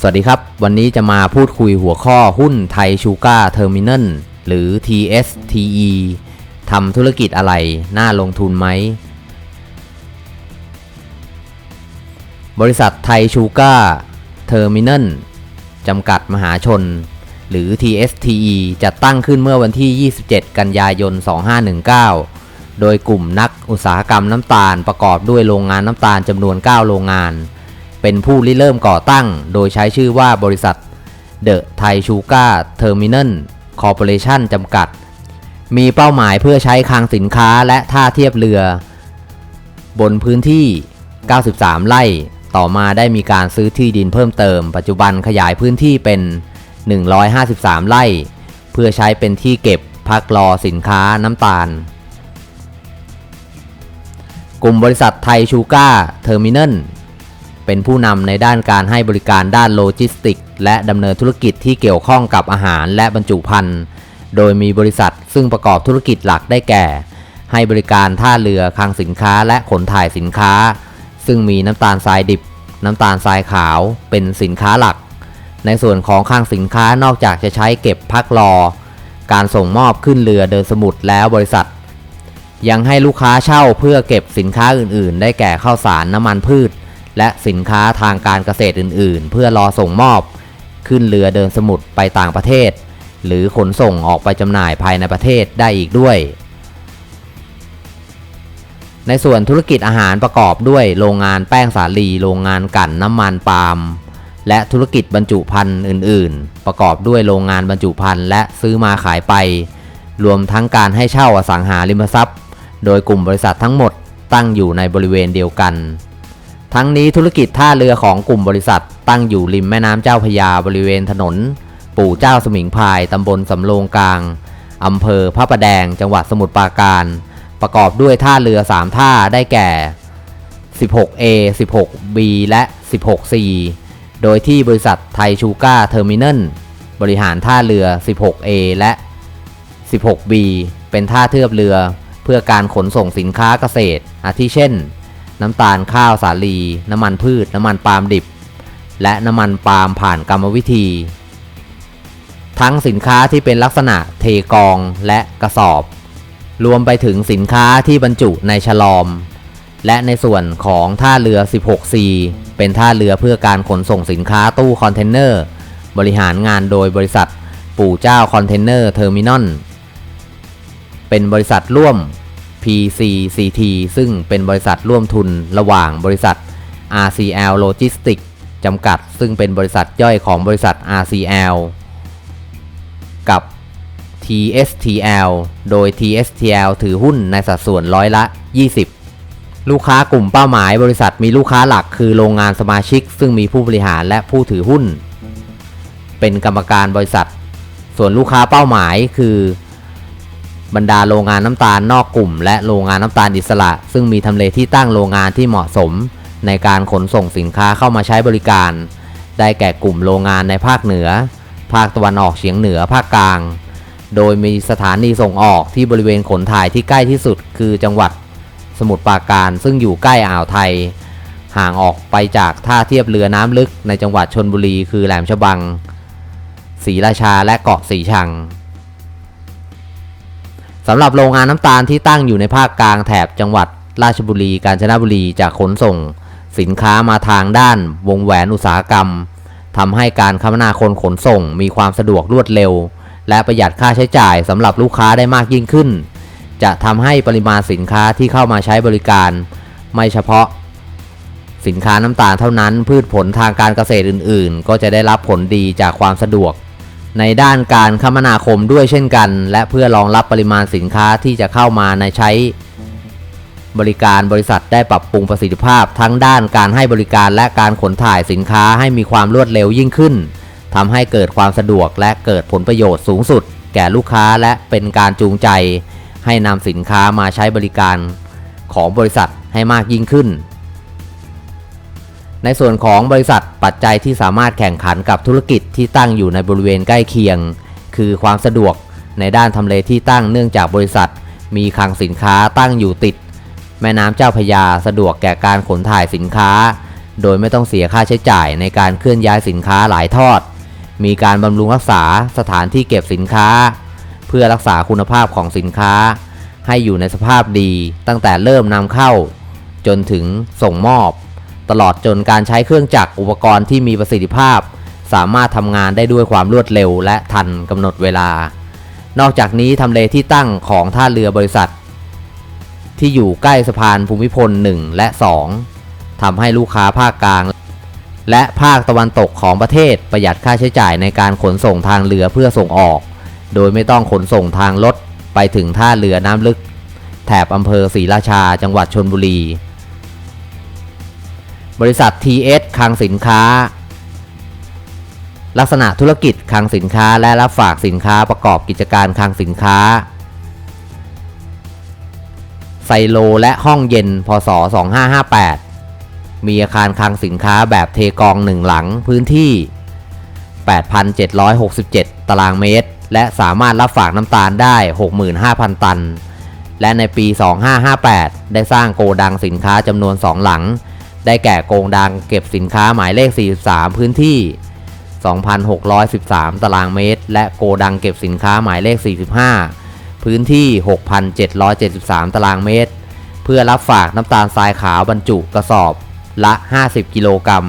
สวัสดีครับ วันนี้จะมาพูดคุยหัวข้อหุ้นไทยชูการ์เทอร์มิน l หรือ TSTE ทำธุรกิจอะไร น่าลงทุนไหม บริษัทไทยชูการ์เทอร์มิน l จำกัดมหาชน หรือ TSTE จัดตั้งขึ้นเมื่อวันที่ 27 กันยายน 2519 โดยกลุ่มนักอุตสาหกรรมน้ำตาลประกอบด้วยโรงงานน้ำตาลจำนวน 9 โรงงาน เป็นผู้ริเริ่มก่อตั้ง โดยใช้ชื่อว่าบริษัท The Thai Sugar Terminal Corporation จำกัด มีเป้าหมายเพื่อใช้คลังสินค้าและท่าเทียบเรือ บนพื้นที่ 93 ไร่ ต่อมาได้มีการซื้อที่ดินเพิ่มเติม ปัจจุบันขยายพื้นที่เป็น 153 ไร่ เพื่อใช้เป็นที่เก็บพักรอสินค้าน้ำตาล กลุ่มบริษัทไทยชูการ์เทอร์มิน l เป็นผู้นำในด้านการให้บริการด้านโลจิสติก และดำเนินธุรกิจที่เกี่ยวข้องกับอาหารและบรรจุภัณฑ์ โดยมีบริษัทซึ่งประกอบธุรกิจหลักได้แก่ ให้บริการท่าเรือคลังสินค้าและขนถ่ายสินค้า ซึ่งมีน้ำตาลทรายดิบ น้ำตาลทรายขาวเป็นสินค้าหลัก ในส่วนของคลังสินค้านอกจากจะใช้เก็บพักรอ การส่งมอบขึ้นเรือเดินสมุทรแล้วบริษัท ยังให้ลูกค้าเช่าเพื่อเก็บสินค้าอื่นๆ ได้แก่ข้าวสารน้ำมันพืช และสินค้าทางการเกษตรอื่น ๆ เพื่อรอส่งมอบ ขึ้นเรือเดินสมุทรไปต่างประเทศ หรือขนส่งออกไปจำหน่ายภายในประเทศได้อีกด้วย ในส่วนธุรกิจอาหารประกอบด้วยโรงงานแป้งสาลี โรงงานกลั่นน้ำมันปาล์มและธุรกิจบรรจุภัณฑ์อื่น ๆ ประกอบด้วยโรงงานบรรจุภัณฑ์และซื้อมาขายไป รวมทั้งการให้เช่าอสังหาริมทรัพย์ โดยกลุ่มบริษัททั้งหมดตั้งอยู่ในบริเวณเดียวกัน ทั้งนี้ธุรกิจท่าเรือของกลุ่มบริษัท ตั้งอยู่ริมแม่น้ำเจ้าพยาบริเวณถนน ปู่เจ้าสมิงพายตำบลสำโรงกลางอำเภอพระประแดง จังหวัดสมุทรปราการ ประกอบด้วยท่าเรือ 3 ท่าได้แก่ 16A 16B และ 16C โดยที่บริษัทไทยชูการ์เทอร์มิน l บริหารท่าเรือ 16A และ 16B เป็นท่าเทียบเรือเพื่อการขนส่งสินค้าเกษตร อาทิเช่น น้ำตาลข้าวสาลี น้ำมันพืช น้ำมันปาล์มดิบ และน้ำมันปาล์มผ่านกรรมวิธี ทั้งสินค้าที่เป็นลักษณะเทกองและกระสอบ รวมไปถึงสินค้าที่บรรจุในฉลอม และในส่วนของท่าเรือ 16C เป็นท่าเรือเพื่อการขนส่งสินค้าตู้คอนเทนเนอร์ บริหารงานโดยบริษัทปู่เจ้าคอนเทนเนอร์เทอร์มินอลเป็นบริษัทร่วม PCCT ซึ่งเป็นบริษัทร่วมทุนระหว่างบริษัท RCL Logistics จำกัด ซึ่งเป็นบริษัทย่อยของบริษัท RCL กับ TSTL โดย TSTL ถือหุ้นในสัดส่วนร้อยละ 20 ลูกค้ากลุ่มเป้าหมายบริษัทมีลูกค้าหลักคือโรงงานสมาชิก ซึ่งมีผู้บริหารและผู้ถือหุ้น เป็นกรรมการบริษัท ส่วนลูกค้าเป้าหมายคือบรรดาโรงงานน้ำตาลนอกกลุ่ม และโรงงานน้ำตาลอิสระ ซึ่งมีทำเลที่ตั้งโรงงานที่เหมาะสม ในการขนส่งสินค้าเข้ามาใช้บริการ ได้แก่กลุ่มโรงงานในภาคเหนือ ภาคตะวันออกเฉียงเหนือภาคกลาง โดยมีสถานีส่งออกที่บริเวณขนถ่ายที่ใกล้ที่สุด คือจังหวัดสมุทรปราการซึ่งอยู่ใกล้อ่าวไทย ห่างออกไปจากท่าเทียบเรือน้ำลึกในจังหวัดชนบุรี คือแหลมฉบังศรีราชาและเกาะสีชังสำหรับโรงงานน้ำตาลที่ตั้งอยู่ในภาคกลางแถบจังหวัดราชบุรี กาญจนบุรีจะขนส่ง สินค้ามาทางด้านวงแหวนอุตสาหกรรมทำให้การคมนาคมขนส่งมีความสะดวกรวดเร็ว และประหยัดค่าใช้จ่ายสำหรับลูกค้าได้มากยิ่งขึ้น จะทำให้ปริมาณสินค้าที่เข้ามาใช้บริการ ไม่เฉพาะ สินค้าน้ำตาลเท่านั้น พืชผลทางการเกษตรอื่น ๆ ก็จะได้รับผลดีจากความสะดวก ในด้านการคมนาคมด้วยเช่นกัน และเพื่อรองรับปริมาณสินค้าที่จะเข้ามาในใช้ บริการบริษัทได้ปรับปรุงประสิทธิภาพ ทั้งด้านการให้บริการและการขนถ่ายสินค้าให้มีความรวดเร็วยิ่งขึ้น ทำให้เกิดความสะดวกและเกิดผลประโยชน์สูงสุด แก่ลูกค้าและเป็นการจูงใจ ให้นำสินค้ามาใช้บริการของบริษัทให้มากยิ่งขึ้น ในส่วนของบริษัทปัจจัยที่สามารถแข่งขันกับธุรกิจที่ตั้งอยู่ในบริเวณใกล้เคียง คือความสะดวกในด้านทำเลที่ตั้งเนื่องจากบริษัท มีคลังสินค้าตั้งอยู่ติด แม่น้ำเจ้าพยาสะดวกแก่การขนถ่ายสินค้า โดยไม่ต้องเสียค่าใช้จ่ายในการเคลื่อนย้ายสินค้าหลายทอด มีการบำรุงรักษาสถานที่เก็บสินค้า เพื่อรักษาคุณภาพของสินค้า ให้อยู่ในสภาพดี ตั้งแต่เริ่มนำเข้า จนถึงส่งมอบ ตลอดจนการใช้เครื่องจักรอุปกรณ์ที่มีประสิทธิภาพ สามารถทำงานได้ด้วยความรวดเร็วและทันกำหนดเวลา นอกจากนี้ทำเลที่ตั้งของท่าเรือบริษัท ที่อยู่ใกล้สะพานภูมิพล 1 และ 2ทำให้ลูกค้าภาคกลาง และภาคตะวันตกของประเทศประหยัดค่าใช้จ่ายในการขนส่งทางเรือเพื่อส่งออก โดยไม่ต้องขนส่งทางรถไปถึงท่าเรือน้ำลึก แถบอำเภอศรีราชาจังหวัดชนบุรี บริษัท TS คลังสินค้า ลักษณะธุรกิจคลังสินค้าและรับฝากสินค้าประกอบกิจการคลังสินค้า ไซโลและห้องเย็น พศ 2558 มีอาคารคลังสินค้าแบบเทกองหนึ่งหลังพื้นที่ 8,767 ตารางเมตร และสามารถรับฝากน้ำตาลได้ 65,000 ตัน และในปี 2558 ได้สร้างโกดังสินค้าจำนวน 2 หลัง ได้แก่โกดังเก็บสินค้าหมายเลข 43 พื้นที่ 2,613 ตารางเมตร และโกดังเก็บสินค้าหมายเลข 45 พื้นที่ 6,773 ตารางเมตร เพื่อรับฝากน้ำตาลทรายขาวบรรจุกระสอบ ละ 50 กิโลกรัม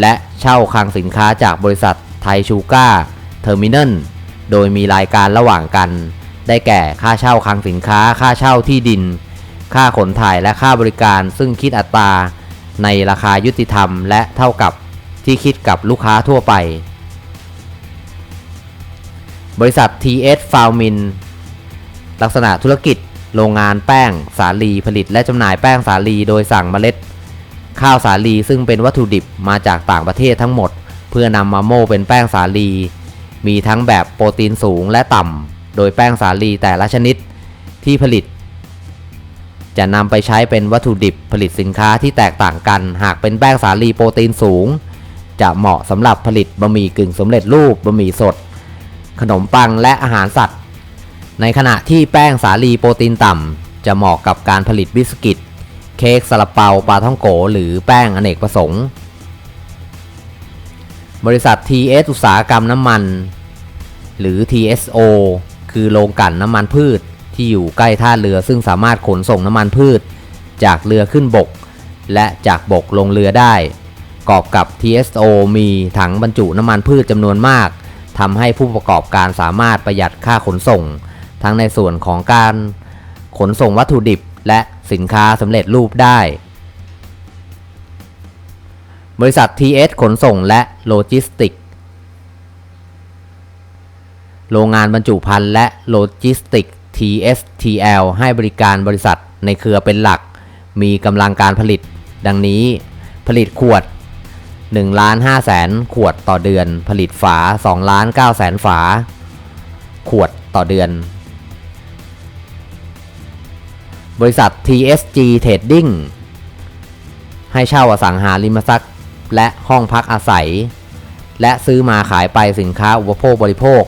และเช่าคลังสินค้าจากบริษัทไทยชูก้าเทอร์มินลโดยมีรายการระหว่างกัน ได้แก่ค่าเช่าคลังสินค้า ค่าเช่าที่ดิน ค่าขนถ่ายและค่าบริการ ซึ่งคิดอัตราในราคายุติธรรม และเท่ากับที่คิดกับลูกค้าทั่วไป บริษัท TS f a l m i n ลักษณะธุรกิจ โรงงานแป้งสาลีผลิตและจำหน่ายแป้งสาลีโดยสั่งเมล็ด ข้าวสาลีซึ่งเป็นวัตถุดิบมาจากต่างประเทศทั้งหมด เพื่อนำมาโม่เป็นแป้งสาลี มีทั้งแบบโปรตีนสูงและต่ำ โดยแป้งสาลีแต่ละชนิดที่ผลิต จะนำไปใช้เป็นวัตถุดิบผลิตสินค้าที่แตกต่างกัน หากเป็นแป้งสาลีโปรตีนสูง จะเหมาะสำหรับผลิตบะหมี่กึ่งสำเร็จรูปบะหมี่สด ขนมปังและอาหารสัตว์ ในขณะที่แป้งสาลีโปรตีนต่ำจะเหมาะกับการผลิตบิสกิต เค้กซาลาเปาปลาท่องโก หรือแป้งอเนกประสงค์ บริษัท TS อุตสาหกรรมน้ำมัน หรือ TSO คือโรงกลั่นน้ำมันพืชที่อยู่ใกล้ท่าเรือซึ่งสามารถขนส่งน้ำมันพืช จากเรือขึ้นบก และจากบกลงเรือได้ กอบกับ TSO มีถังบรรจุน้ำมันพืชจำนวนมากทำให้ผู้ประกอบการสามารถประหยัดค่าขนส่ง ทั้งในส่วนของการขนส่งวัตถุดิบและ สินค้าสำเร็จรูปได้ บริษัท TS ขนส่งและโลจิสติก โรงงานบรรจุภัณฑ์และโลจิสติก TSTL ให้บริการบริษัทในเครือเป็นหลัก มีกำลังการผลิต ดังนี้ ผลิตขวด1ล้าน5แสนขวดต่อเดือน ผลิตฝา2ล้าน9แสนฝา ขวดต่อเดือน บริษัท TSG Trading ให้เช่าอสังหาริมทรัพย์และห้องพักอาศัย และซื้อมาขายไปสินค้าอุปโภคบริโภค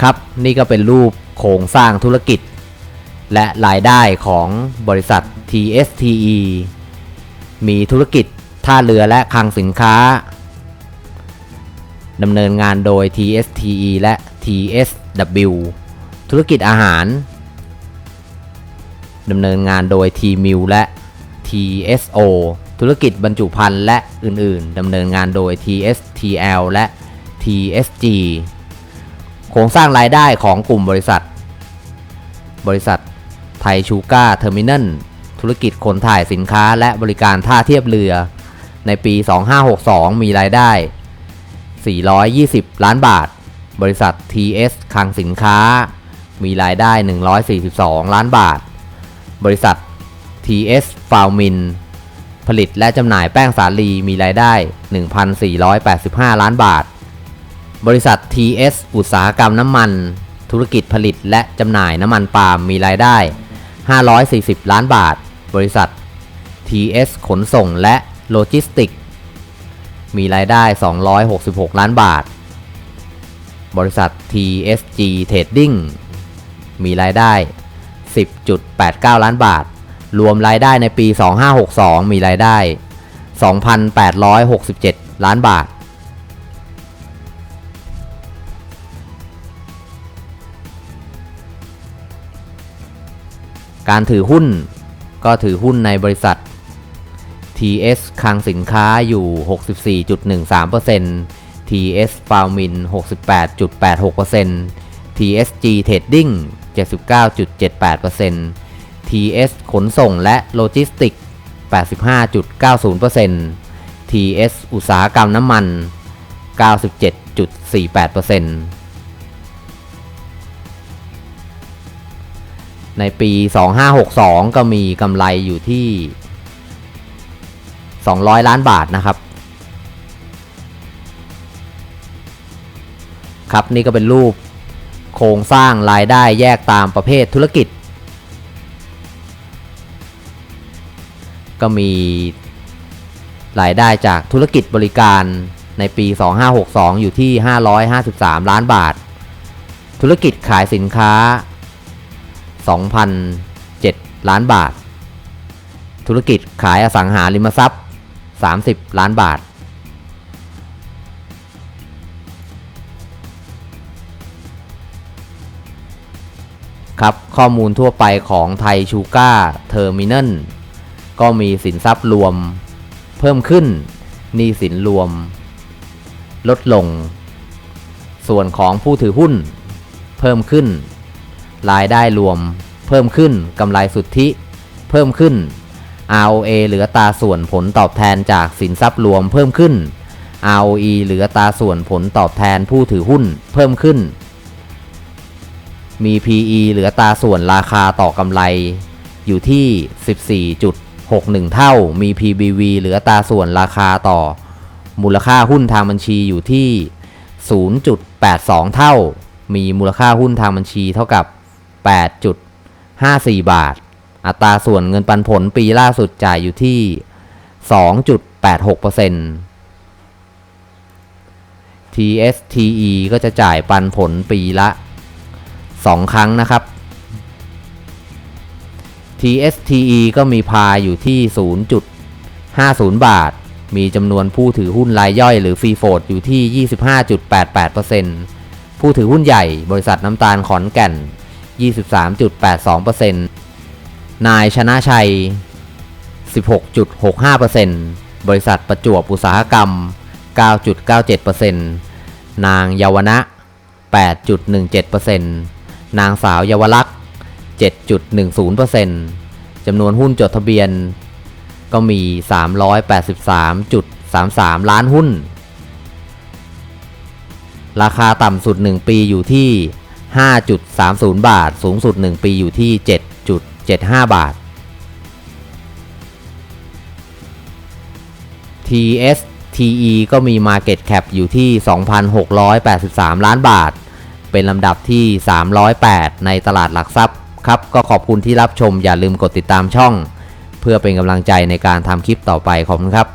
ครับนี่ก็เป็นรูปโครงสร้างธุรกิจ และรายได้ของบริษัท TSTE มีธุรกิจท่าเรือและคลังสินค้าดำเนินงานโดย TSTE และ TSW ธุรกิจอาหาร ดำเนินงานโดย t m i l และ TSO ธุรกิจบรรจุภัณฑ์และอื่น ๆ ดำเนินงานโดย TSTL และ TSG โครงสร้างรายได้ของกลุ่มบริษัท บริษัทไทยชูก้าเทอร์มินลธุรกิจขนถ่ายสินค้าและบริการท่าเทียบเรือ ในปี 2562 มีรายได้ 420 ล้านบาท บริษัท TS คลังสินค้า มีรายได้ 142 ล้านบาท บริษัท TS f a l m i n ผลิตและจำหน่ายแป้งสาลีมีรายได้ 1,485 ล้านบาท บริษัท TS อุตสาหกรรมน้ำมัน ธุรกิจผลิตและจำหน่ายน้ำมันปาล์มมีรายได้ 540 ล้านบาท บริษัท TS ขนส่งและโลจิสติก มีรายได้ 266 ล้านบาท บริษัท TSG Trading มีรายได้ 10.89 ล้านบาท รวมรายได้ในปี 2562 มีรายได้ 2,867 ล้านบาท การถือหุ้นก็ถือหุ้นในบริษัท TS คลังสินค้าอยู่ 64.13% TS f a r m i n 68.86% TSG Trading 79.78% TS ขนส่งและโลจิสติก 85.90% TS อุตสาหกรรมน้ำมัน 97.48%ในปี 2562 ก็มีกำไรอยู่ที่ 200 ล้านบาทนะครับครับนี่ก็เป็นรูป โครงสร้างรายได้แยกตามประเภทธุรกิจ ก็มีรายได้จากธุรกิจบริการในปี 2562 อยู่ที่ 553 ล้านบาท ธุรกิจขายสินค้า 2,007 ล้านบาท ธุรกิจขายอสังหาริมทรัพย์ 30 ล้านบาท ครับข้อมูลทั่วไปของไทยชูก้าเทอร์มินัลก็มีสินทรัพย์รวม เพิ่มขึ้นหนี้สินรวม ลดลง ส่วนของผู้ถือหุ้น เพิ่มขึ้น รายได้รวม เพิ่มขึ้นกำไรสุทธิ เพิ่มขึ้น ROA เหลือตาส่วนผลตอบแทนจากสินทรัพย์รวมเพิ่มขึ้น ROE เหลือตาส่วนผลตอบแทนผู้ถือหุ้นเพิ่มขึ้น มี PE เหลือตาส่วนราคาต่อกำไร อยู่ที่ 14.61 เท่า มี PBV เหลือตาส่วนราคาต่อ มูลค่าหุ้นทางบัญชีอยู่ที่ 0.82 เท่า มีมูลค่าหุ้นทางบัญชีเท่ากับ 8.54 บาท อัตราส่วนเงินปันผลปีล่าสุดจ่ายอยู่ที่ 2.86% TSTE ก็จะจ่ายปันผลปีละ 2 ครั้งนะครับ TSTE ก็มีพาอยู่ที่ 0.50 บาท มีจำนวนผู้ถือหุ้นรายย่อยหรือฟรีโฟดอยู่ที่ 25.88%ผู้ถือหุ้นใหญ่บริษัทน้ำตาลขอนแก่น 23.82%นายชนะชัย 16.65%บริษัทประจวบอุตสาหกรรม 9.97%นางเยาวนะ 8.17% นางสาวเยาวลักษณ์ 7.10%จำนวนหุ้นจดทะเบียน ก็มี 383.33 ล้านหุ้น ราคาต่ำสุด 1 ปีอยู่ที่ 5.30 บาท สูงสุด 1 ปีอยู่ที่ 7.75 บาท TSTE ก็มี Market Cap อยู่ที่ 2,683 ล้านบาท เป็นลำดับที่ 308 ในตลาดหลักทรัพย์ครับก็ขอบคุณที่รับชมอย่าลืมกดติดตามช่อง เพื่อเป็นกำลังใจในการทำคลิปต่อไปขอบคุณครับ